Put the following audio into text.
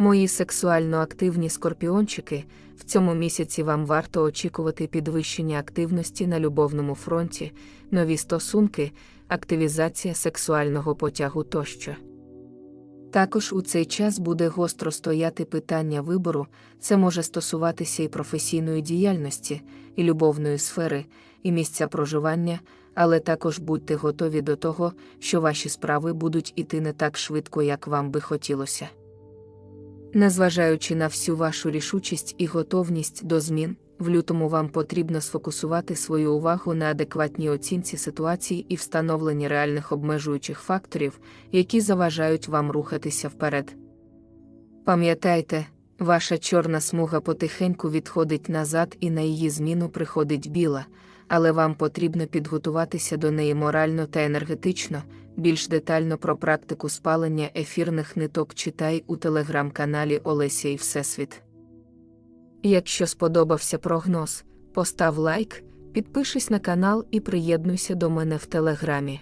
Мої сексуально активні скорпіончики, в цьому місяці вам варто очікувати підвищення активності на любовному фронті, нові стосунки, активізація сексуального потягу тощо. Також у цей час буде гостро стояти питання вибору, це може стосуватися і професійної діяльності, і любовної сфери, і місця проживання, але також будьте готові до того, що ваші справи будуть іти не так швидко, як вам би хотілося. Незважаючи на всю вашу рішучість і готовність до змін, в лютому вам потрібно сфокусувати свою увагу на адекватній оцінці ситуації і встановленні реальних обмежуючих факторів, які заважають вам рухатися вперед. Пам'ятайте, ваша чорна смуга потихеньку відходить назад і на її зміну приходить біла, але вам потрібно підготуватися до неї морально та енергетично. Більш детально про практику спалення ефірних ниток читай у телеграм-каналі Олеся і Всесвіт. Якщо сподобався прогноз, постав лайк, підпишись на канал і приєднуйся до мене в телеграмі.